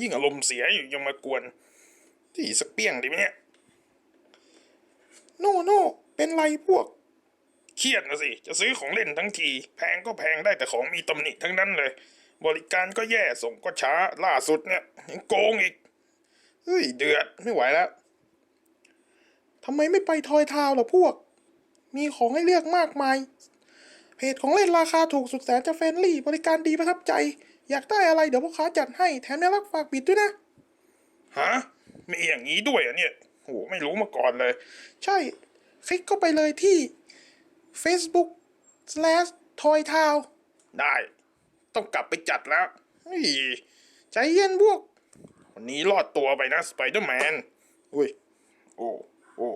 ยิ่งอารมณ์เสียอยู่ยังมากวน ที่สักเปี้ยงดีไหมเนี่ย โน่โน่เป็นไรพวก เครียดนะสิ จะซื้อของเล่นทั้งที แพงก็แพงได้แต่ของมีตำหนิทั้งนั้นเลย บริการก็แย่ส่งก็ช้าล่าสุดเนี่ยยังโกงอีก เฮ้ยเดือดไม่ไหวแล้วทำไมไม่ไปทอยทาวล่ะพวก มีของให้เลือกมากมายเพจของเล่นราคาถูกสุดแสนจะเฟรนลี่ บริการดีประทับใจ อยากได้อะไรเดี๋ยวพ่อค้าจัดให้แถมยังรับฝากบิดด้วยนะ ฮะมีอย่างนี้ด้วยอะเนี่ยโหไม่รู้มาก่อนเลย ใช่ คลิกเข้าไปเลยที่ Facebook slash toy town ได้ ต้องกลับไปจัดแล้วเฮ้ยใจเย็นพวก วันนี้รอดตัวไปนะสไปเดอร์แมนอุ้ย โอ้ โอ้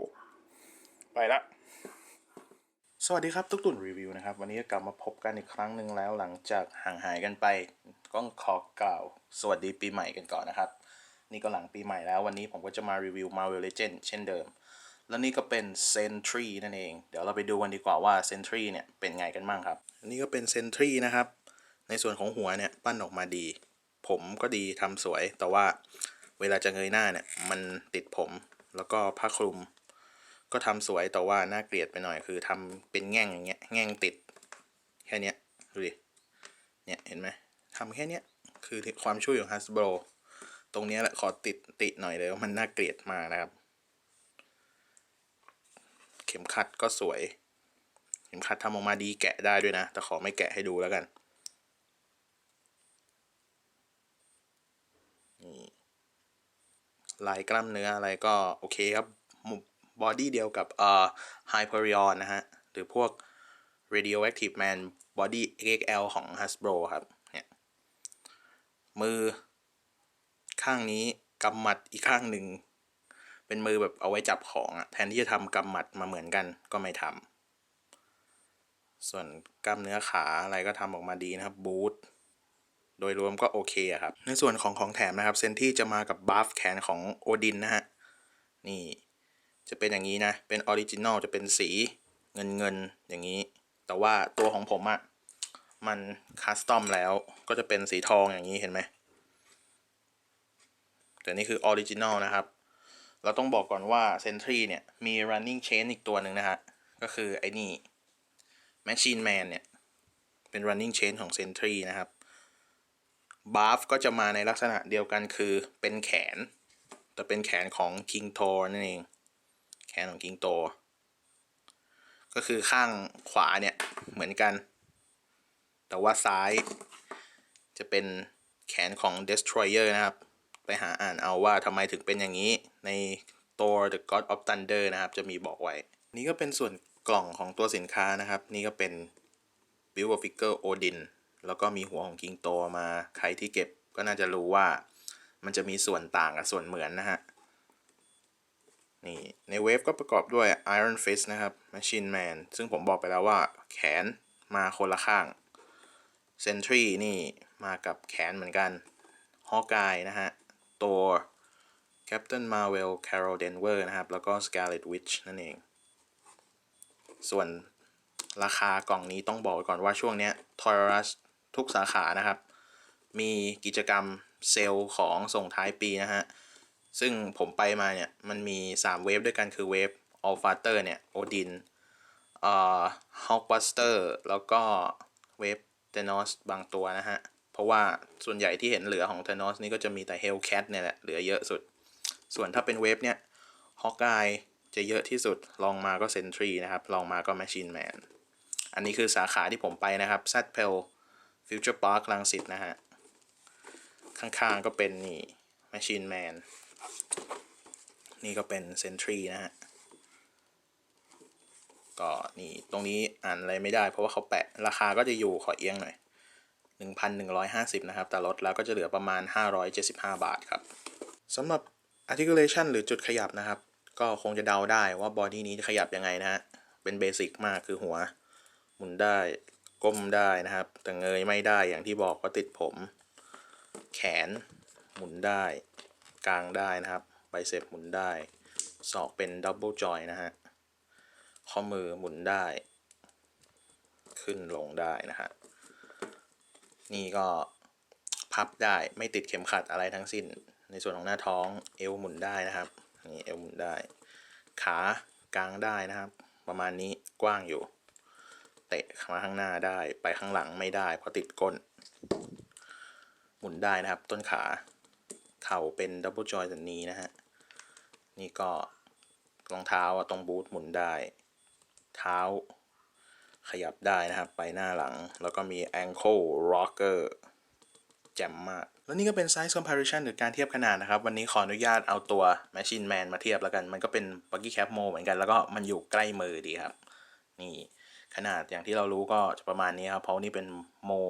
ไปละสวัสดีครับทุกตุ่นรีวิวนะครับ วันนี้ก็กลับมาพบกันอีกครั้งหนึ่งแล้วหลังจากห่างหายกันไป ก็ขอกล่าวสวัสดีปีใหม่กันก่อนนะครับ นี่ก็หลังปีใหม่แล้ววันนี้ผมก็จะมารีวิว Marvel Legend เช่นเดิม แล้วนี่ก็เป็น Sentry นั่นเอง เดี๋ยวเราไปดูกันดีกว่าว่า Sentry เนี่ยเป็นไงกันบ้างครับ อันนี่ก็เป็น Sentry นะครับ ในส่วนของหัวเนี่ยปั้นออกมาดี ผมก็ดีทำสวย แต่ว่าเวลาจะเงยหน้าเนี่ยมันติดผมแล้วก็ผ้าคลุม ก็ทำสวยแต่ว่าน่าเกลียดไปหน่อยคือทำเป็นแง่งอย่างเงี้ยแง่งติดแค่นี้ดูดิ เนี่ย เห็นไหม ทำแค่เนี้ยคือความช่วยของ Hasbro ตรงเนี้ยแหละขอติดติหน่อยเลยว่ามันน่าเกลียดมากนะครับ เข็มขัดก็สวย เข็มขัดทำออกมาดีแกะได้ด้วยนะ แต่ขอไม่แกะให้ดูแล้วกันนี่ลายกล้ามเนื้ออะไรก็โอเคครับบอดี้เดียวกับเอ่อ Hyperion นะฮะ หรือพวก Radioactive Man Body XL ของ Hasbro ครับ มือ ข้างนี้กำหมัดอีกข้างหนึ่ง เป็นมือแบบเอาไว้จับของอะแทนที่จะทำกำหมัดมาเหมือนกันก็ไม่ทำส่วนกล้ามเนื้อขาอะไรก็ทำออกมาดีนะครับบูทโดยรวมก็โอเคครับ ในส่วนของของแถมนะครับเซนที่จะมากับบัฟแขนของโอดินนะฮะ นี่จะเป็นอย่างนี้นะ เป็นออริจินอลจะเป็นสีเงินเงินอย่างนี้ แต่ว่าตัวของผมอะ่ะ มันคัสตอมแล้วก็จะเป็นสีทองอย่างนี้เห็นไหมแต่นี่คือออริจินอลนะครับ เราต้องบอกก่อนว่า Sentry เนี่ย มี running chain อีกตัวหนึ่งนะฮะ ก็คือไอ้นี่ Machine Man เนี่ย เป็น running chain ของ Sentry นะครับ Buff ก็จะมาในลักษณะเดียวกันคือเป็นแขน แต่เป็นแขนของ King Thor นั่นเอง แขนของ King Thor ก็คือข้างขวาเนี่ย เหมือนกัน แต่ว่าซ้ายจะเป็นแขนของ Destroyer นะครับ ไปหาอ่านเอาว่าทำไมถึงเป็นอย่างนี้ใน Thor the God of Thunder นะครับ จะมีบอกไว้ นี่ก็เป็นส่วนกล่องของตัวสินค้านะครับ นี่ก็เป็น Build a Figure Odin แล้วก็มีหัวของ King Thor มาใครที่เก็บก็น่าจะรู้ว่ามันจะมีส่วนต่างกับส่วนเหมือนนะฮะ นี่ ในเวฟก็ประกอบด้วย Iron Fist นะครับ Machine Man ซึ่งผมบอกไปแล้วว่าแขนมาคนละข้าง Sentry นี่มากับแขนเหมือนกัน Hawkeye นะฮะ Thor Captain Marvel Carol Denver นะครับ แล้วก็ Scarlet Witch นั่นเอง ส่วนราคากล่องนี้ต้องบอกก่อนว่าช่วงเนี้ย Toy r u s ทุกสาขานะครับ มีกิจกรรมเซลล์ของส่งท้ายปีนะฮะ ซึ่งผมไปมาเนี่ย มันมี 3 เวฟด้วยกันคือเวฟ All Faster เนี่ยโอดินเอ่อ Hulkbuster แล้วก็เวฟ Thanos บางตัวนะฮะ เพราะว่าส่วนใหญ่ที่เห็นเหลือของ Thanos นี่ก็จะมีแต่ Hellcat เนี่ยแหละ เหลือเยอะสุด ส่วนถ้าเป็นเวฟเนี่ย Hawkeye จะเยอะที่สุดลองมาก็ Sentry นะครับลองมาก็ Machine Man อันนี้คือสาขาที่ผมไปนะครับ z p e l Future Park ลังสิตนะฮะ ข้างๆก็เป็นนี่ Machine Man นี่ก็เป็น Sentry นะฮะ ก็นี่ตรงนี้อ่านอะไรไม่ได้ เพราะว่าเขาแปะราคาก็จะอยู่ขอเอียงหน่อย 1,150 นะครับ แต่ลดแล้วก็จะเหลือประมาณ 575 บาทครับสำหรับ articulation หรือจุดขยับนะครับ ก็คงจะเดาได้ว่าบอดี้นี้จะขยับยังไงนะฮะ เป็นเบสิกมากคือหัว หมุนได้ก้มได้นะครับ แต่เงยไม่ได้อย่างที่บอกว่าติดผม แขนหมุนได้ กลางได้นะครับไบเซปหมุนได้ศอกเป็นดับเบิลจอยนะฮะ ข้อมือหมุนได้ ขึ้นลงได้นะฮะ นี่ก็พับได้ไม่ติดเข็มขัดอะไรทั้งสิ้น ในส่วนของหน้าท้องเอวหมุนได้นะครับ นี่เอวหมุนได้ ขากลางได้นะครับ ประมาณนี้กว้างอยู่ เตะมาข้างหน้าได้ไปข้างหลังไม่ได้ เพราะติดก้น หมุนได้นะครับ ต้นขา เข่าเป็นดับเบิลจอยสันนี้นะฮะ นี่ก็รองเท้าตรงบูทหมุนได้ เท้า ขยับได้นะครับ ไปหน้าหลัง แล้วก็มี ankle rocker แจ่มมาก แล้วนี่ก็เป็น size comparison หรือการเทียบขนาดนะครับ วันนี้ขออนุญาตเอาตัว machine man มาเทียบแล้วกัน มันก็เป็น buggy cap mo เหมือนกัน แล้วก็มันอยู่ใกล้มือดีครับ นี่ขนาดอย่างที่เรารู้ก็จะประมาณนี้ครับ เพราะนี่เป็น mo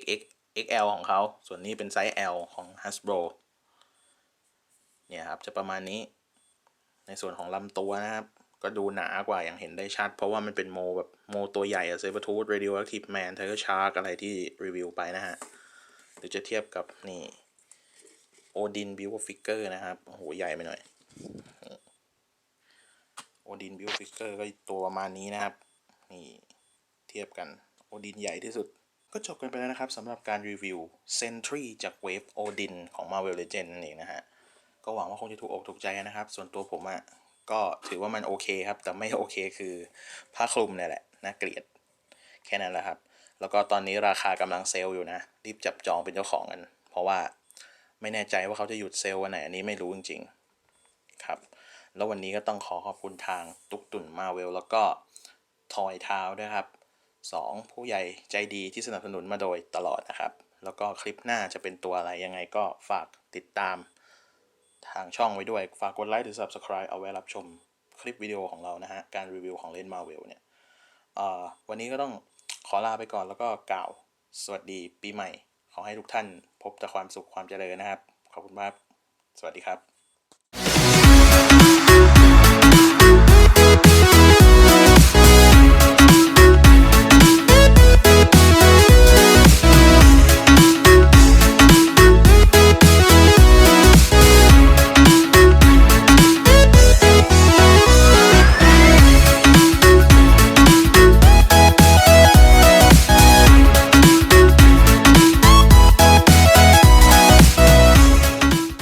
xx xl ของเขา ส่วนนี้เป็นไซส์ L ของ hasbro เนี่ยครับ จะประมาณนี้ ในส่วนของลำตัวนะครับ ก็ดูหนากว่าอย่างเห็นได้ชัด เพราะว่ามันเป็นโมแบบโมตัวใหญ่อะเซเบอร์ทูธเรดิโอแอคทีฟแมนไทเกอร์ชาร์กอะไรที่รีวิวไปนะฮะหรือจะเทียบกับนี่โอดินบิวฟิกเกอร์นะครับ โอ้โห ใหญ่ไปหน่อย โอดินบิวฟิกเกอร์ก็ตัวประมาณนี้นะครับ นี่ เทียบกัน โอดินใหญ่ที่สุด ก็จบกันไปแล้วนะครับสำหรับการรีวิว Sentry จาก Wave Odin ของ Marvel Legends นั่นเองนะฮะ ก็หวังว่าคงจะถูกอกถูกใจนะครับ ส่วนตัวผมอะ่ะ ก็ถือว่ามันโอเคครับ แต่ไม่โอเคคือผ้าคลุมเนี่ยแหละน่าเกลียดแค่นั้นแหละครับ แล้วก็ตอนนี้ราคากำลังเซลล์อยู่นะ รีบจับจองเป็นเจ้าของกัน เพราะว่าไม่แน่ใจว่าเขาจะหยุดเซลล์วันไหนอันนี้ไม่รู้จริงๆครับ แล้ววันนี้ก็ต้องขอขอบคุณทางตุกตุ่นมาเวลแล้วก็ทอยทาวด้วยครับสองผู้ใหญ่ใจดีที่สนับสนุนมาโดยตลอดนะครับ แล้วก็คลิปหน้าจะเป็นตัวอะไรยังไงก็ฝากติดตาม ทางช่องไว้ด้วย ฝากกดไลค์หรือ Subscribe เอาไว้รับชมคลิปวิดีโอของเรานะฮะ การรีวิวของเล่นมาเวลเนี่ยวันนี้ก็ต้องขอลาไปก่อนแล้วก็กล่าว สวัสดีปีใหม่ ขอให้ทุกท่านพบแต่ความสุขความเจริญนะครับ ขอบคุณมาก สวัสดีครับ